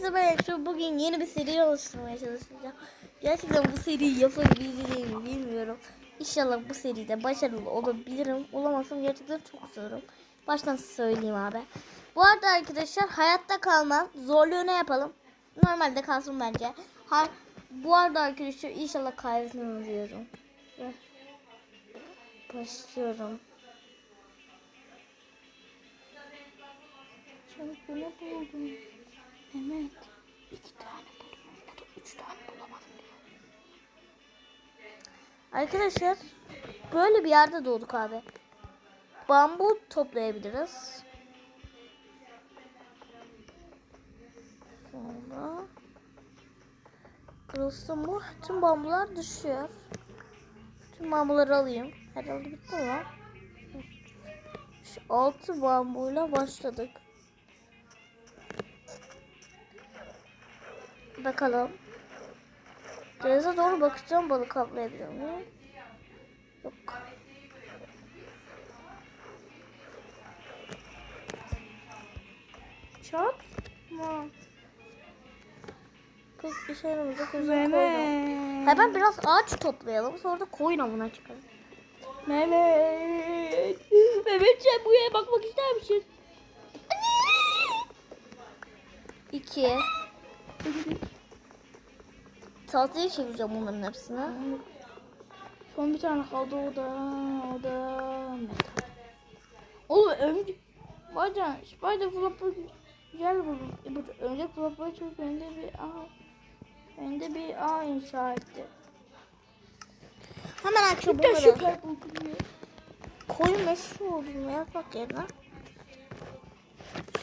Herkese merhaba. Bugün yeni bir seri oluşturmaya çalışacağım. Gerçekten bu seriyi yapabileceğimi bilmiyorum. İnşallah bu seride başarılı olabilirim. Olamazsam gerçekten çok zorum. Baştan söyleyeyim abi. Bu arada arkadaşlar hayatta kalma zorluğu ne yapalım? Normalde kalsın bence. Ha, bu arada arkadaşlar inşallah kaybetmem diyorum. Ve Başlıyorum. Çabuk ne buldum? Mehmet. iki tane buldum. Bu da üç tane bulamadım diyor. Arkadaşlar böyle bir yerde doğduk abi. Bambu toplayabiliriz. Sonra kırılsa mı? Tüm bambular düşüyor. Tüm bambuları alayım. Herhalde bitti mi? Şu altı bambuyla başladık. Bakalım. Denize doğru bakacağım balık avlayabiliyor muyum? Yok. Çok Tamam. Pek işe yaramayacak o yüzden koydum. Ha ben biraz ağaç toplayalım sonra da koyun avına çıkalım. Mehmet. Mehmet sen buraya bakmak ister misin? İki. Tahtaya çevireceğim bunların hepsini. Son bir tane kaldı o da. O da. Oğlum önce Bacan Spider Flop'u güzel buldum. E, bu önce Flop'u çok önde bir ağ önde bir ağ inşa etti. Hemen Bir de bunları ya. koyun meşhur olduğunu yapmak yerine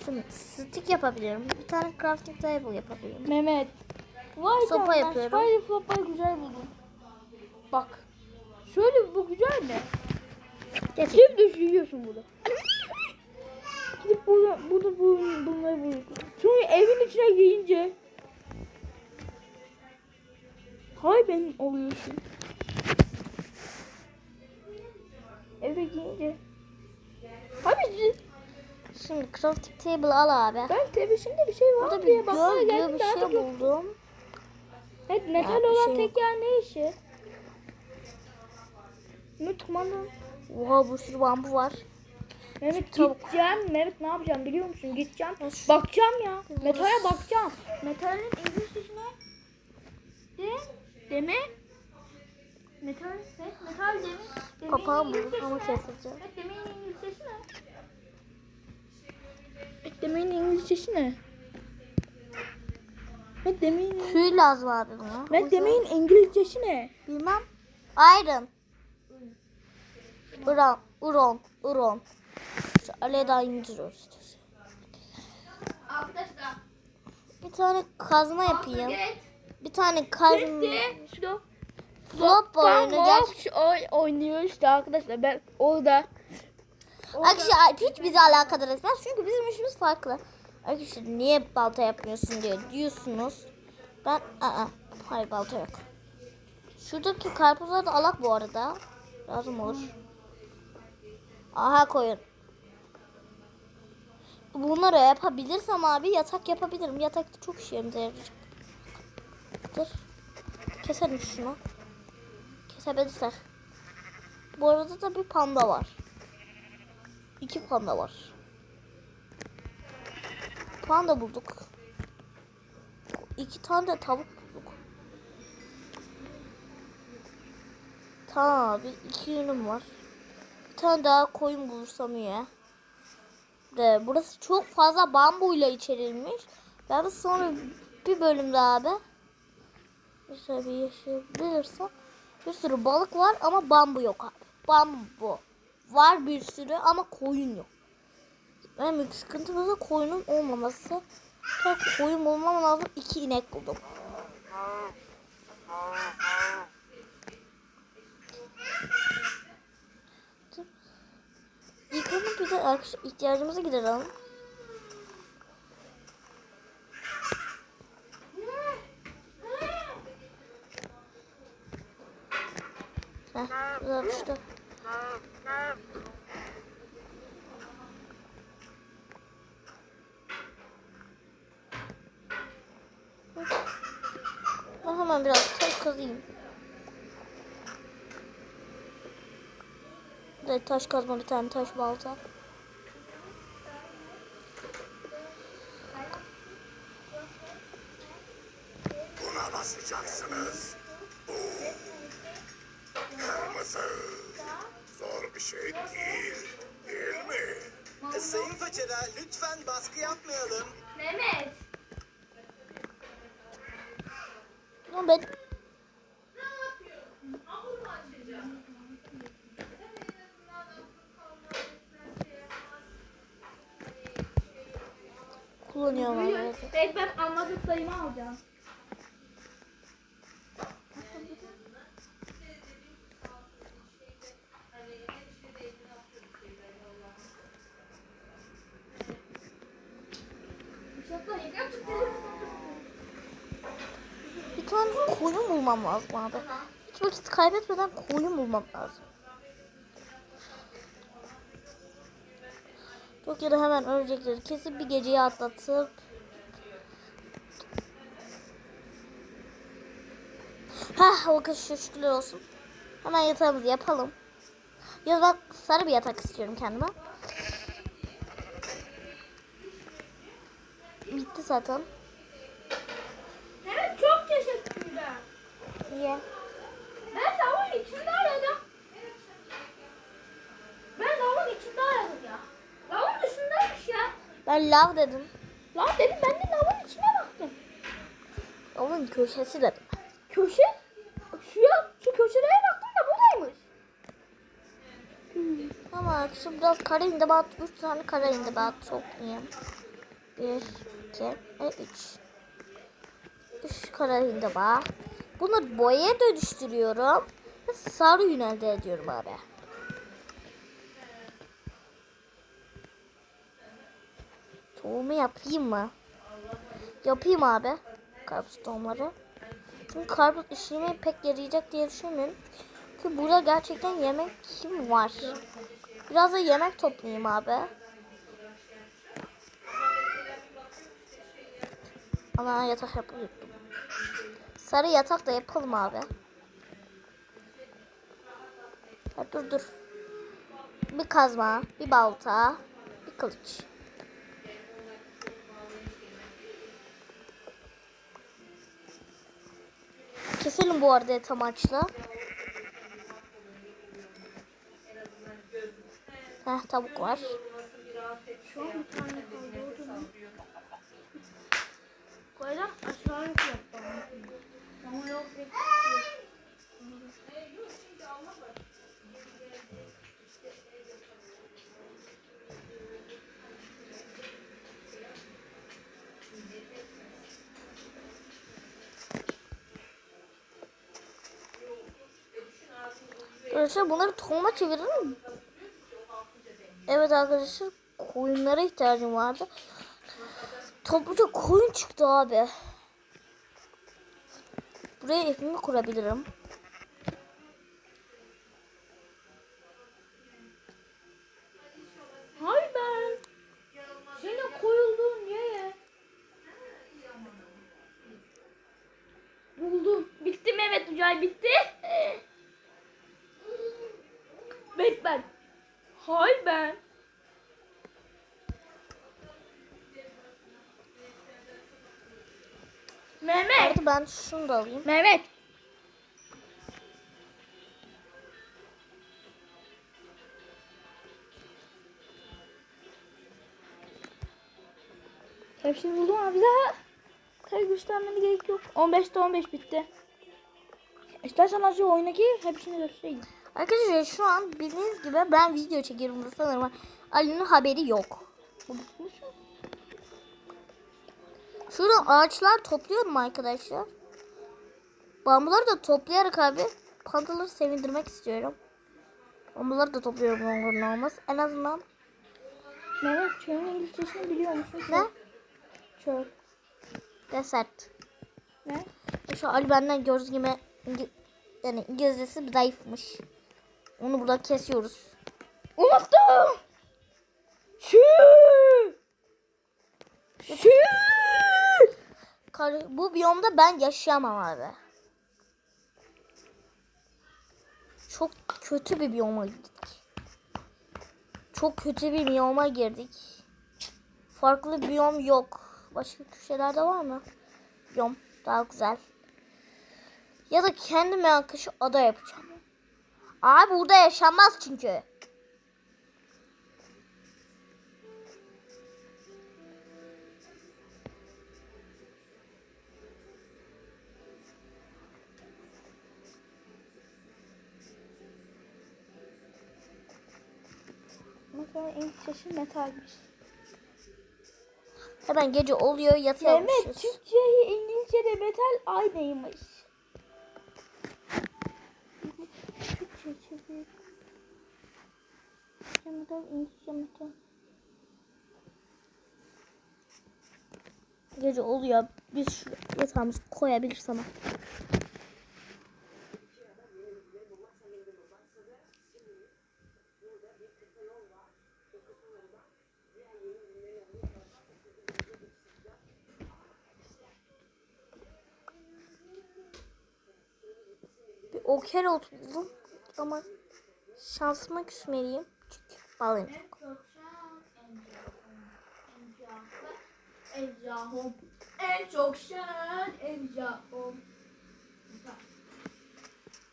Şimdi stick yapabilirim. Bir tane crafting table yapabilirim. Mehmet. Vay Sopa canına, yapıyorum. Spider Flop'u güzel buldum. Bak. Şöyle bu güzel mi? Gerçekten. Şimdi düşünüyorsun bunu. Gidip bunu, bunu, bunu, bunları buluyorsun. Sonra evin içine girince Hay ben oluyorsun. Eve girince Abi Şimdi crafting table al abi. ben tebessümde bir şey var Burada bir diye bakmaya göl gibi geldim bir şey buldum. Evet metal Ya, olan şey tek yer ne işi? Unutmadım. Oha bir sürü bambu var. Mehmet Tavuk. gideceğim. Mehmet ne yapacağım biliyor musun? Gideceğim. Şu- Bakacağım ya. Metale bakacağım. Metalin İngilizcesi ne? De, deme. Metal? Metal demi. Kapağı İngilizcesi ama. Evet, demeyin İngilizcesi ne? Demeyin İngilizcesi ne? Evet, demeyin. Tüy lazım abi buna. Yüzden- demeyin İngilizcesi ne? Bilmem. Iron. Uron. Uron. Şu Aleda indiriyoruz. Arkadaşlar. Bir tane kazma yapayım. Bir tane kazma. Flop oyunu gerçekten. oy oynuyor işte arkadaşlar. Ben orada Arkadaşlar hiç bizi alakadar etmez çünkü bizim işimiz farklı. Arkadaşlar niye balta yapmıyorsun diye diyorsunuz. Ben aa, hayır balta yok. Şuradaki karpuzlar da alak bu arada. Lazım olur. Aha koyun. Bunları yapabilirsem abi yatak yapabilirim. Yatakta çok işlerimize yarayacak. Dur. Keselim şunu. Kesebilirsek. Bu arada da bir panda var. İki panda var. Panda bulduk. İki tane de tavuk bulduk. Tamam abi iki yünüm var. Bir tane daha koyun bulursam iyi. De, burası çok fazla bambuyla içerilmiş. Ben sonra bir bölümde abi mesela bir yaşayabilirsem bir sürü balık var ama bambu yok abi. Bambu var bir sürü ama koyun yok. En büyük sıkıntımız da koyunun olmaması. Tek koyun bulmam lazım. İki inek buldum. Yıkanıp bir de arkadaşlar ihtiyacımızı giderelim. Heh, güzel Hemen biraz taş kazayım. Bir taş kazma bir tane taş balta. Buna basacaksınız. Bu kırmızı. Zor bir şey değil. Değil mi? Sayın Façera lütfen baskı yapmayalım. Mehmet. Ama koyun bulmam lazım abi. Hiç vakit kaybetmeden koyun bulmam lazım. Ya da hemen ölecekleri kesip bir geceyi atlatıp Hah o kız şükürler olsun. Hemen yatağımızı yapalım. Ya bak sarı bir yatak istiyorum kendime. Bitti zaten. Mehmet çok teşekkürler. Niye? Ben lavın içinde aradım. Ben lavın içinde aradım ya. Lavın dışındaymış ya. Ben lav dedim. Lan dedim ben de lavın içine baktım. Onun köşesi dedim. Köşe? Şu ya, şu köşelere baktım da buradaymış. Ama şu biraz kara indibat, üç tane kara indibat toplayayım. Bir, iki, ve üç. Üç kara indibat. Bunu boyaya dönüştürüyorum. Sarı yün elde ediyorum abi. Tohumu yapayım mı? Yapayım abi. Karpuz tohumları. Çünkü karpuz işime pek yarayacak diye düşünmüyorum. Çünkü burada gerçekten yemek kim var? Biraz da yemek toplayayım abi. Ana yatak yapıyordum. Sarı yatak da yapalım abi. Ha, dur dur. Bir kazma, bir balta, bir kılıç. Keselim bu arada et amaçlı. Heh tavuk var. Şu an bir tane kaldı orada? Koyacağım aşağı yok Arkadaşlar bunları tohuma çevirelim mi? Evet arkadaşlar koyunlara ihtiyacım vardı. Topluca koyun çıktı abi. Buraya evimi kurabilirim. Hayır ben. Senin koyulduğun yere. Buldum. Bitti Mehmet Ucay bitti. Bet ben. Hayır ben. Mehmet. Hadi ben şunu da alayım. Mehmet. Hepsini buldum abi daha. Tabii göstermene gerek yok. 15'te 15 bitti. İstersen azıcık oyuna gir hepsini göstereyim. Arkadaşlar şu an bildiğiniz gibi ben video çekiyorum da sanırım Ali'nin haberi yok. Bu bitmiş mi? Şurada ağaçlar topluyorum arkadaşlar. Bambuları da toplayarak abi pandaları sevindirmek istiyorum. Bambuları da topluyorum onların olmaz. En azından Mehmet çölün İngilizcesini biliyor musun? ne? Çöl. Desert. Ne? Şu Ali benden gördüğünüz gibi yani İngilizcesi zayıfmış. Onu burada kesiyoruz. Unuttum. Şu. Şu. Kar bu biyomda ben yaşayamam abi. Çok kötü bir biyoma girdik. Çok kötü bir biyoma girdik. Farklı biyom yok. Başka köşelerde var mı? Biyom daha güzel. Ya da kendime akışı ada yapacağım. Abi burada yaşanmaz çünkü. Mesela İngilizcesi metalmiş. Hemen gece oluyor Mehmet yatıyormuşuz. Türkçeyi İngilizce'de metal aynıymış. Türkçe çevir. Türkçe metal, İngilizce metal. Gece oluyor. Biz şu yatağımızı koyabiliriz ama. Bir okerot buldum ama şansıma küsmeliyim. Çünkü balım yok.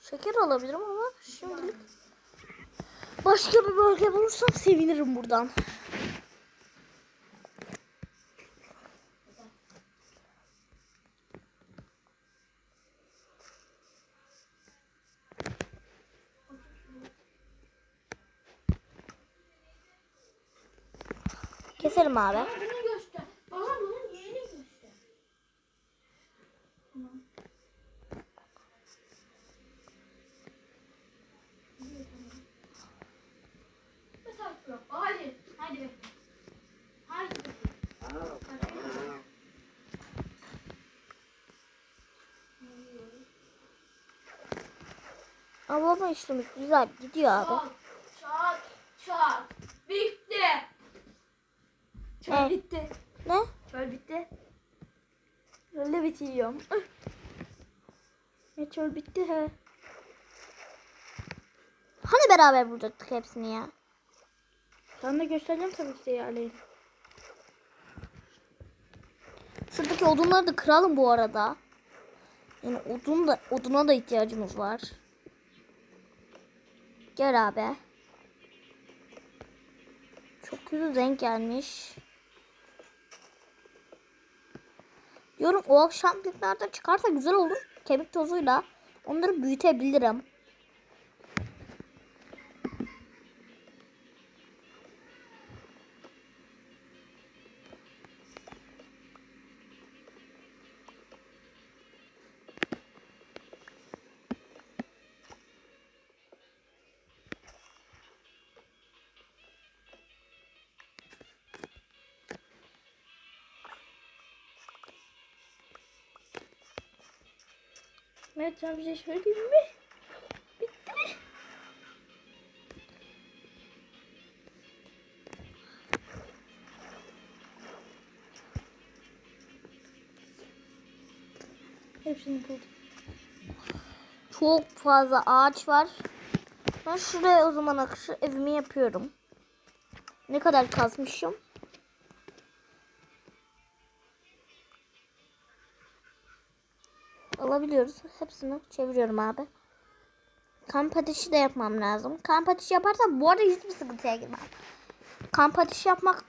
Şeker alabilirim ama şimdilik başka bir bölge bulursam sevinirim buradan. Keselim abi. Bunu göster. Bana bunun yerini göster. Şu. Hadi. Hadi bekle. Hadi bekle. Avlama işlemimiz güzel gidiyor abi. Çak, çak, çak. Çöl Evet. bitti. Ne? Çöl bitti. Öyle bitiriyorum. Ya çöl bitti he. Hani beraber bulacaktık hepsini ya? Sana da göstereceğim tabii ki de yerlerini. Şuradaki odunları da kıralım bu arada. Yani odun da oduna da ihtiyacımız var. Gel abi. Çok kötü renk gelmiş. Diyorum o akşam nereden çıkarsa güzel olur. Kemik tozuyla onları büyütebilirim. Bir şey söyleyeyim mi? Bitti. Hepsini buldum. Çok fazla ağaç var. Ben şuraya o zaman akışı evimi yapıyorum. Ne kadar kazmışım? Alabiliyoruz. Hepsini çeviriyorum abi. Kamp ateşi de yapmam lazım. Kamp ateşi yaparsam bu arada hiçbir sıkıntıya girmem. Kamp ateşi yapmak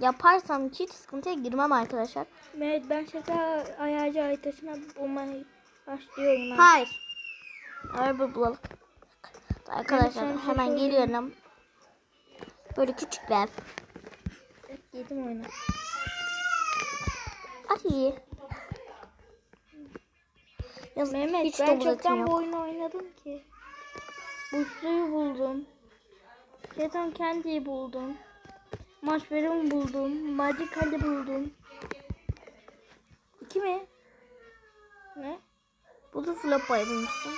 yaparsam hiç sıkıntıya girmem arkadaşlar. Evet ben şaka ayarcı haritasına bulmaya başlıyorum. ha. Hayır. Araba bulalım. Arkadaşlar Ben hemen geliyorum. Böyle küçük bir ev. Yedim oyunu. Ay. Ya Mehmet hiç ben çoktan yok. bu oyunu oynadım ki. Buzluyu buldum. Keton Candy'yi buldum. Marshmallow buldum. Magical'i buldum. İki mi? Ne? Buzu flop bulmuşsun.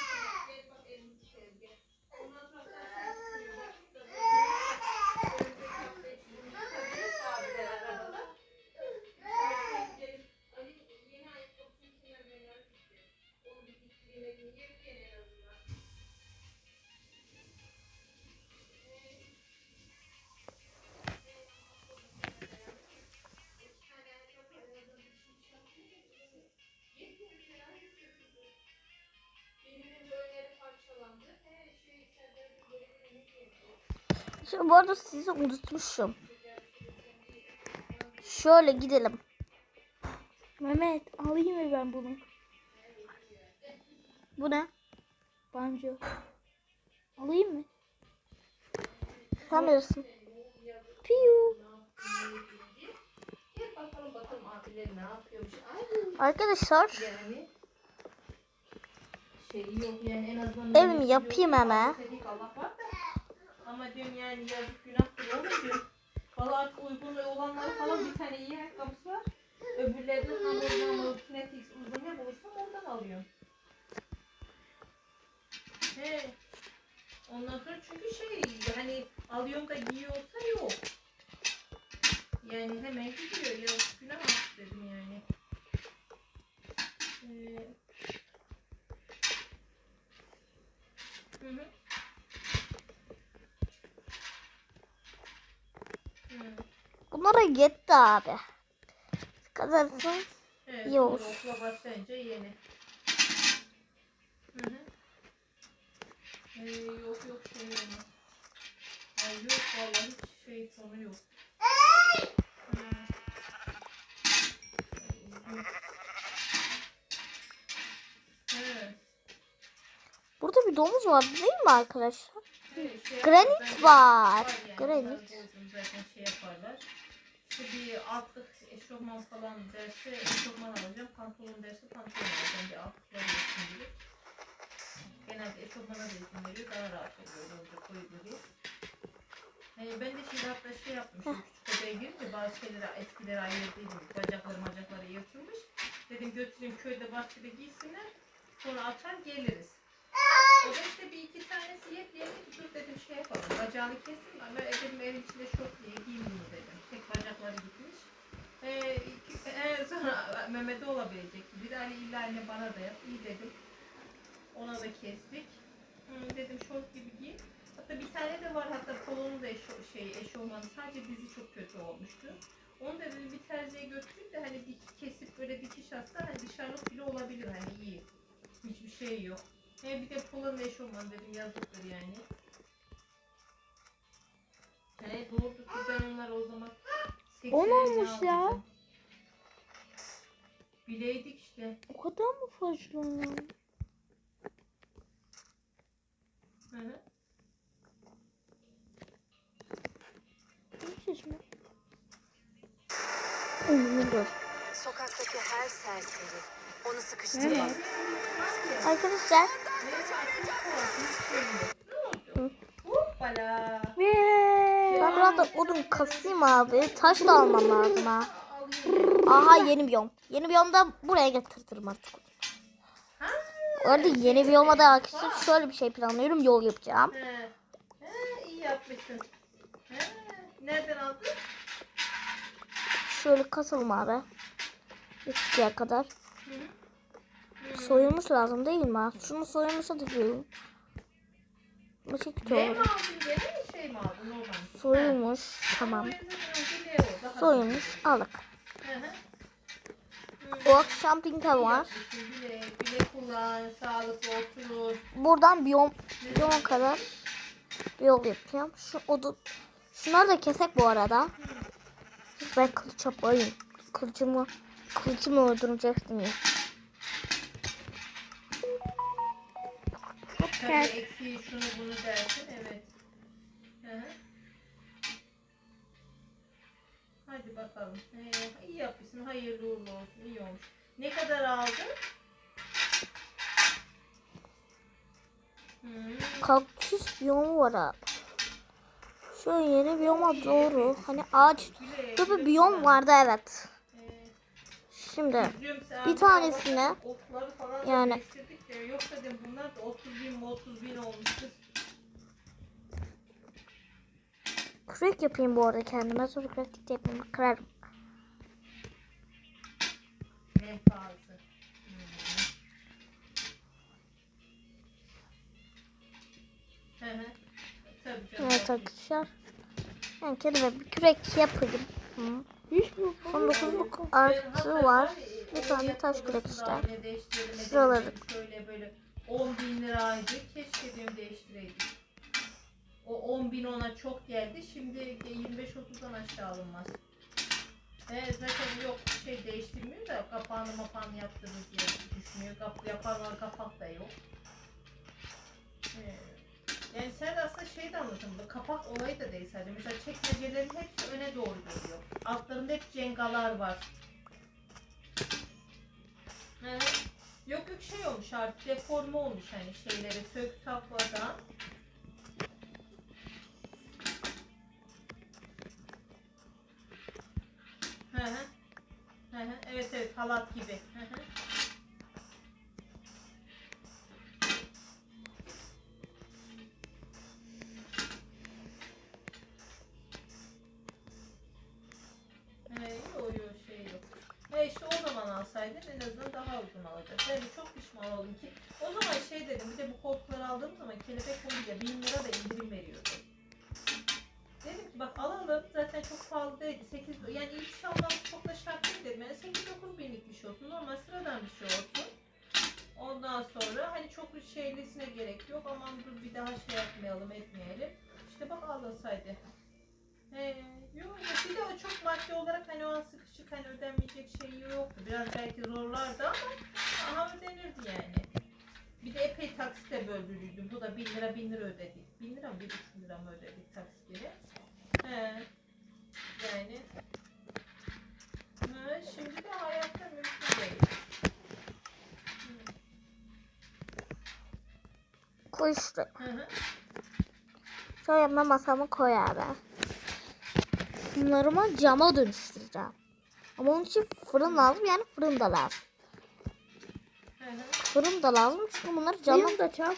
Şimdi bu arada sizi unutmuşum. Şöyle gidelim. Mehmet alayım mı ben bunu? Bu ne? Banjo. Alayım mı? Sen. Piyu. Arkadaşlar yani şey yok yani en azından evimi yapayım hemen. dedik Allah var da. Ama diyorum yani yazık günah olur diyorum. Valla artık uygun olanları falan bir tane iyi ayakkabısı var. Öbürlerini hamurdan mı kinetix uygun ne bulursam oradan alıyorum. He. Ondan sonra çünkü şey hani alıyorum da giyiyorsa yok. Yani hemen gidiyor ya günah dedim yani. Ee, hı. Hı. Bunlara yetti abi. Kazarsın. Evet, İyi olur. okula başlayınca yeni. Hı hı. Ee, yok yok şey olmaz. Ay yok vallahi hiç şey sonu yok. Hı. Evet. Burada bir domuz var değil mi arkadaşlar? Evet, şey Granit yaparlar, var. yani. Granit. Şey yaparlar. İşte bir altlık eşofman falan derse eşofman alacağım. Pantolon derse pantolon alacağım. Bir altlıkları olsun gibi. Genelde eşofmana da izin veriyor. Daha rahat oluyor. Olunca koydu diye. Ee, ben de şimdi hatta şey yapmıştım. Küçük odaya girince bazı şeyleri eskileri ayırdıydım. Bacakları bacakları yırtılmış. Dedim götüreyim köyde bahçede giysinler. Sonra atar geliriz. O da işte bir iki tanesi yepyeni dur dedim şey yapalım. Bacağını kestim ama dedim evin içinde şort diye bunu dedim. Bacakları gitmiş. Ee, iki, e, sonra Mehmet'e olabilecek. Bir de hani illa anne bana da yap. İyi dedim. Ona da kestik. Hı, dedim şort gibi giy. Hatta bir tane de var hatta kolonu da eşo, şey eşofmanı sadece dizi çok kötü olmuştu. Onu da dedim bir terziye götürüp de hani dik, kesip böyle dikiş atsa hani dışarılık bile olabilir hani iyi. Hiçbir şey yok. He bir de polanın eşofman dedim yazıktır yani. He doğru ben onları o zaman On 80'e olmuş ya. Bileydik işte. O kadar mı fazla? Hı hı. Ne çeşme? Önümü dur. Sokaktaki her serseri onu sıkıştırmak. Arkadaşlar Hoppala. Ve ben biraz da odun kasayım abi. Taş da almam lazım ha. Aha yeni biyom. Yeni biyomda buraya getirtirim artık. Bu arada yeni biyoma da arkadaşlar şöyle bir şey planlıyorum. Yol yapacağım. He. He, iyi yapmışsın. He. Nereden aldın? Şöyle kasalım abi. Yetkiye kadar. Soyulmuş lazım değil mi? Şunu soyulmuşa da diyorum. Bu şey kötü Ne olur. aldın gene mi? Soyulmuş. Tamam. Soyulmuş. Hı. O akşam pinka var. Bile, bile kullan, sağlıklı oturur. Buradan biyom, biyoma kadar bir yol yapacağım. Şu odun. Şunları da kesek bu arada. Ben kılıç yapayım. Kılıcımı, kılıcımı öldürecektim ya. Tabii eksiği şunu bunu dersin evet. Hadi bakalım. Ee, iyi yapmışsın. Hayırlı uğurlu olsun. İyi olmuş. Ne kadar aldın? Hmm. Kaktüs biyomu var abi. Şöyle yeni biyoma doğru. Hani ağaç gibi güle biyom vardı evet. Ee, Şimdi bir tanesine yani- Yoksa bunlar da 30 bin 30 bin olmuştu. Kürek yapayım bu arada kendime. Sonra crafting yapayım. Kırarım. Evet arkadaşlar. Ben kendime bir kürek yapayım. Hı. Son dokuzluk artı var. Bir tane taş kürek işte. Şuraları Şöyle böyle 10 bin liraydı. Keşke diyorum değiştireydik. O 10 bin ona çok geldi. Şimdi 25-30'dan aşağı alınmaz. E, zaten yok şey değiştirmiyor da kapağını mapağını yaptırır diye düşünüyor. Kap, yaparlar kapak da yok. E, yani sen aslında şey de anladın mı? Kapak olayı da değil sadece. Mesela çekmecelerin hepsi öne doğru geliyor. Altlarında hep cengalar var. Evet. Yok yok şey olmuş artık deforme olmuş hani şeyleri sök. Hı hı. Hı hı. Evet evet halat gibi. Hı hı. Şey en azından daha uygun alacak. De çok pişman oldum ki. O zaman şey dedim bir de bu koltukları aldığım zaman kelebek olunca 1000 lira da indirim veriyordu. Dedim ki bak alalım zaten çok pahalı değil. 8 yani almamız çok da şart değil dedim. Yani 8-9 binlik bir şey olsun. Normal sıradan bir şey olsun. Ondan sonra hani çok şeylisine gerek yok. Aman dur bir daha yapmayalım etmeyelim. İşte bak alsaydı. He, yok bir de o çok maddi olarak hani o an sıkışık hani ödenmeyecek şey yoktu. Biraz belki zorlardı ama aha ödenirdi yani. Bir de epey taksite böldürüldü. Bu da 1000 lira 1000 lira ödedik. 1000 lira mı 1,5 lira mı ödedik taksitleri? He. Yani. Ha, şimdi de hayatta mümkün değil. Şuraya. Hı hı. Şöyle ben masamı koy abi. Bunları mı cama dönüştüreceğim. Ama onun için fırın lazım yani fırın da lazım. Fırın da lazım çünkü bunları cama Benim de çak.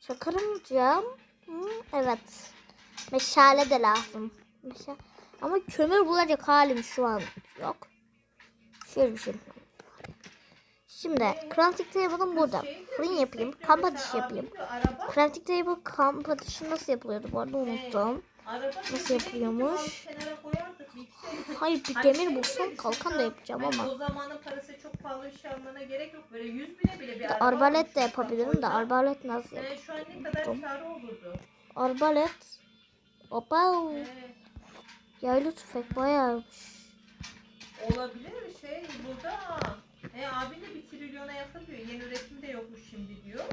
çakarım cam. Hı, evet. Meşale de lazım. Meşale. Ama kömür bulacak halim şu an yok. Şöyle bir şey. Şimdi crafting table'ım burada. Fırın yapayım. Kamp ateşi yapayım. Crafting table kamp ateşi nasıl yapılıyordu bu arada unuttum. Nasıl yapılıyormuş? Bir. Hayır bir demir bulsam kalkan da yapacağım ama. O zamanın parası çok pahalı bir şey almana gerek yok. Böyle 100 bine bile bir Arbalet de yapabilirim de arbalet nasıl Ee, yap? şu an ne kadar karı olurdu. Arbalet. Opa. Yaylı tüfek bayağıymış. olabilir şey burada. E, abin de bir trilyona yakın diyor. Yeni üretim de yokmuş şimdi diyor.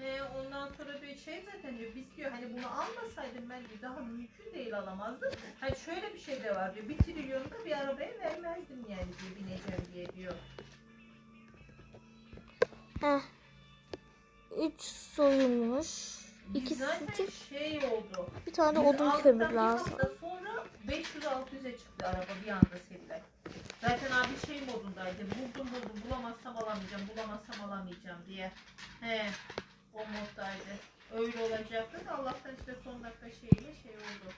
E, ondan sonra bir şey zaten diyor. Biz diyor hani bunu almasaydım ben diyor, daha mümkün değil alamazdım. Hani şöyle bir şey de var diyor. Bir trilyonu da bir arabaya vermezdim yani diyor bineceğim diye diyor. Heh. Üç soyulmuş. İki Zaten şey oldu. Bir tane odun kömür bir lazım. hafta sonra 500-600'e çıktı araba bir anda seriler. Zaten abi şey modundaydı. Buldum buldum bulamazsam alamayacağım, bulamazsam alamayacağım diye. He, o moddaydı. Öyle olacaktı da Allah'tan işte son dakika şeyle şey oldu.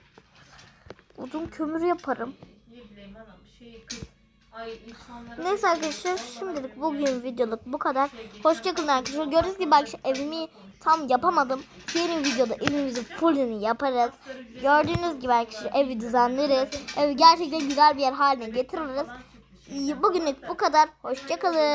Odun kömür yaparım. Ne bileyim anam şey kız. Ay. Neyse arkadaşlar şimdilik bugün videoluk bu kadar. Şey, Hoşçakalın arkadaşlar. Gördüğünüz gibi arkadaşlar evimi tam yapamadım. Diğer videoda evimizin fullini yaparız. Gördüğünüz gibi arkadaşlar evi düzenleriz. Evi gerçekten güzel bir yer haline getiririz. Bugünlük bu kadar. Hoşçakalın.